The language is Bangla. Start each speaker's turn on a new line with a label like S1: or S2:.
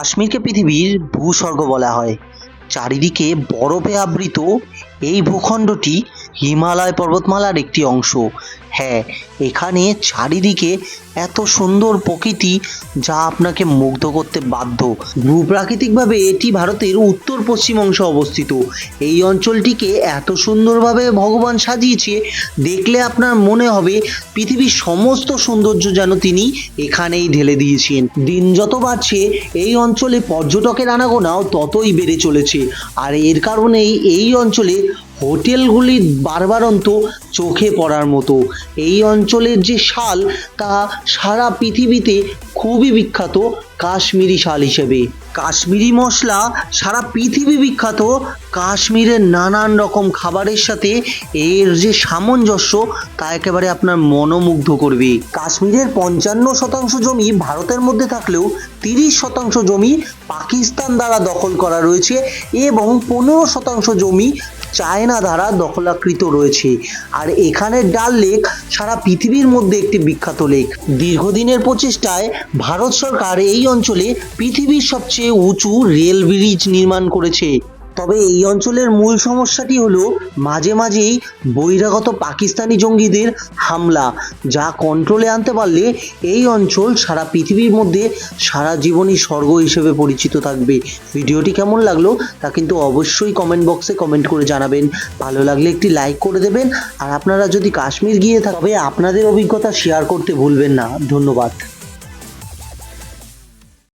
S1: কাশ্মীরকে পৃথিবীর ভূস্বর্গ বলা হয়। চারিদিকে বরফে আবৃত এই ভূখণ্ডটি হিমালয় পর্বতমালার একটি অংশ। হ্যাঁ এখানে চারিদিকে এত সুন্দর প্রকৃতি যা আপনাকে মুগ্ধ করতে বাধ্য। ভূপ্রাকৃতিকভাবে এটি ভারতের উত্তর পশ্চিম অংশে অবস্থিত। এই অঞ্চলটিকে এত সুন্দরভাবে ভগবান সাজিয়েছে, দেখলে আপনার মনে হবে পৃথিবীর সমস্ত সৌন্দর্য যেন তিনি এখানেই ঢেলে দিয়েছেন। দিন যত বাড়ছে, এই অঞ্চলে পর্যটকের আনাগোনাও ততই বেড়ে চলেছে। আর এর কারণেই এই অঞ্চলে হোটেলগুলি বারবারন্ত চোখে পড়ার মতো। এই অঞ্চলের যে শাল, তা সারা পৃথিবীতে খুবই বিখ্যাত কাশ্মীরি শাল হিসেবে। কাশ্মীরি মশলা সারা পৃথিবী বিখ্যাত কাশ্মীরের নানান রকম খাবারের সাথে এর যে সামঞ্জস্য, তা একেবারে আপনার মনোমুগ্ধ করবে। কাশ্মীরের পঞ্চান্ন শতাংশ জমি ভারতের মধ্যে থাকলেও তিরিশ শতাংশ জমি পাকিস্তান দ্বারা দখল করা রয়েছে এবং পনেরো শতাংশ জমি চায়না দ্বারা দখলাকৃত রয়েছে। আর এখানের ডাল লেক সারা পৃথিবীর মধ্যে একটি বিখ্যাত লেক। দীর্ঘদিনের প্রচেষ্টায় ভারত সরকার এই অঞ্চলে পৃথিবীর সবচেয়ে উঁচু রেল ব্রিজ নির্মাণ করেছে। তবে এই অঞ্চলের মূল সমস্যাটি হলো মাঝে মাঝেই বহিরাগত পাকিস্তানি জঙ্গিদের হামলা, যা কন্ট্রোলে আনতে পারলে এই অঞ্চল সারা পৃথিবীর মধ্যে সারা জীবনই স্বর্গ হিসেবে পরিচিত থাকবে। ভিডিওটি কেমন লাগল তা কিন্তু অবশ্যই কমেন্ট বক্সে কমেন্ট করে জানাবেন। ভালো লাগলে একটি লাইক করে দেবেন। আর আপনারা যদি কাশ্মীর গিয়ে থাকেন তবে আপনাদের অভিজ্ঞতা শেয়ার করতে ভুলবেন না। ধন্যবাদ।